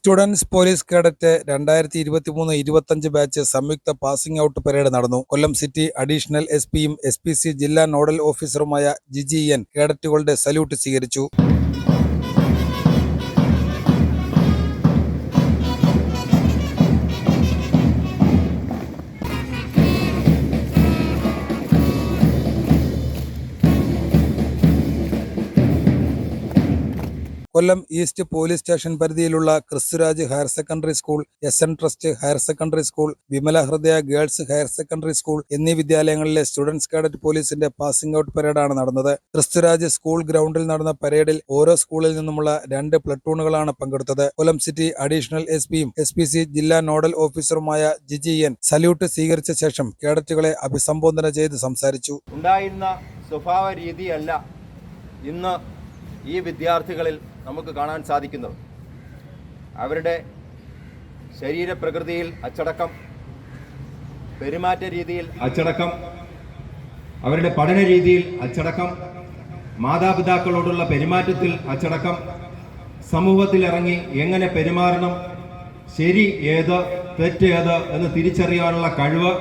Students police cadet രണ്ടായിരത്തി ഇരുപത്തി ഇരുപത്തിമൂന്ന് ഇരുപത്തഞ്ച് ബാച്ച് സംയുക്ത പാസിംഗ് ഔട്ട് പരേഡ് നടന്നു. കൊല്ലം സിറ്റി അഡീഷണൽ എസ് പിയും എസ് പി സി ജില്ലാ നോഡൽ ഓഫീസറുമായ ജിജി എൻ കേഡറ്റുകളുടെ സല്യൂട്ട് സ്വീകരിച്ചു. കൊല്ലം ഈസ്റ്റ് പോലീസ് സ്റ്റേഷൻ പരിധിയിലുള്ള Christuraj higher secondary school S N trust higher secondary school Vimala Hridaya girls higher secondary school എന്നീ വിദ്യാലയങ്ങളിലെ students cadet പോലീസിന്റെ പാസിംഗ് ഔട്ട് പരേഡാണ് നടന്നത്. ക്രിസ്തുരാജ് സ്കൂൾ ഗ്രൗണ്ടിൽ നടന്ന പരേഡിൽ ഓരോ സ്കൂളിൽ നിന്നുമുള്ള രണ്ട് പ്ലട്ടൂണുകളാണ് പങ്കെടുത്തത്. കൊല്ലം സിറ്റി അഡീഷണൽ എസ് പിയും എസ് പി സി ജില്ലാ നോഡൽ ഓഫീസറുമായ ജിജി എൻ സല്യൂട്ട് സ്വീകരിച്ച ശേഷം കേഡറ്റുകളെ അഭിസംബോധന ചെയ്ത് സംസാരിച്ചു. ഉണ്ടായിരുന്ന സ്വഭാവ രീതിയല്ല ഇന്ന് ഈ വിദ്യാർത്ഥികളിൽ നമുക്ക് കാണാൻ സാധിക്കുന്നത്. അവരുടെ ശരീരപ്രകൃതിയിൽ അച്ചടക്കം പെരുമാറ്റ രീതിയിൽ അച്ചടക്കം അവരുടെ പഠന രീതിയിൽ അച്ചടക്കം മാതാപിതാക്കളോടുള്ള പെരുമാറ്റത്തിൽ അച്ചടക്കം സമൂഹത്തിൽ ഇറങ്ങി എങ്ങനെ പെരുമാറണം ശരി ഏത് തെറ്റ് ഏത് എന്ന് തിരിച്ചറിയാനുള്ള കഴിവ്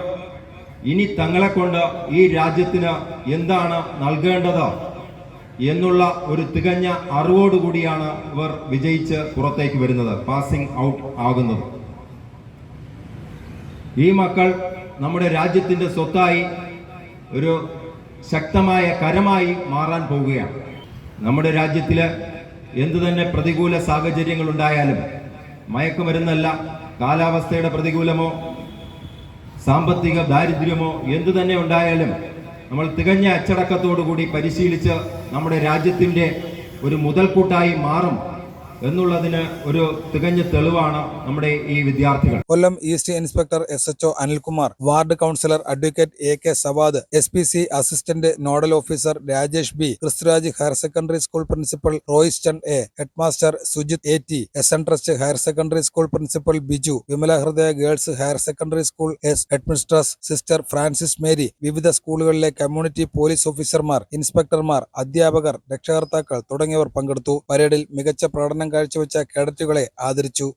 ഇനി തങ്ങളെക്കൊണ്ട് ഈ രാജ്യത്തിന് എന്താണ് നൽകേണ്ടത്? എന്നുള്ള ഒരു തികഞ്ഞ അറിവോടുകൂടിയാണ് ഇവർ വിജയിച്ച് പുറത്തേക്ക് വരുന്നത് പാസിംഗ് ഔട്ട് ആകുന്നത്. ഈ മക്കൾ നമ്മുടെ രാജ്യത്തിന്റെ സ്വത്തായി ഒരു ശക്തമായ കരമായി മാറാൻ പോവുകയാണ്. നമ്മുടെ രാജ്യത്തിൽ എന്തു തന്നെ പ്രതികൂല സാഹചര്യങ്ങൾ ഉണ്ടായാലും മയക്കുമരുന്നല്ല കാലാവസ്ഥയുടെ പ്രതികൂലമോ സാമ്പത്തിക ദാരിദ്ര്യമോ എന്തു തന്നെ ഉണ്ടായാലും നമ്മൾ തികഞ്ഞ അച്ചടക്കത്തോടു കൂടി പരിശീലിച്ച് നമ്മുടെ രാജ്യത്തിന്റെ ഒരു മുതൽക്കൂട്ടായി മാറും. എന്നുള്ളതിന് ഒരു തികഞ്ഞ തെളിവാണ് നമ്മുടെ ഈ വിദ്യാർത്ഥികൾ. Kollam east inspector S HO Anilkumar ward councillor advocate A K Savad S P C assistant nodal officer Rajesh B Christuraj higher secondary school principal Roys Chand A headmaster Sujith A T S N trust higher secondary school principal Biju Vimala Hridaya girls higher secondary school S headmistress sister Francis Mary വിവിധ സ്കൂളുകളിലെ community police ഓഫീസർമാർ ഇൻസ്പെക്ടർമാർ അധ്യാപകർ രക്ഷകർത്താക്കൾ തുടങ്ങിയവർ പങ്കെടുത്തു. പരേഡിൽ മികച്ച പ്രകടനം കാഴ്ചവെച്ച കേഡറ്റുകളെ ആദരിച്ചു.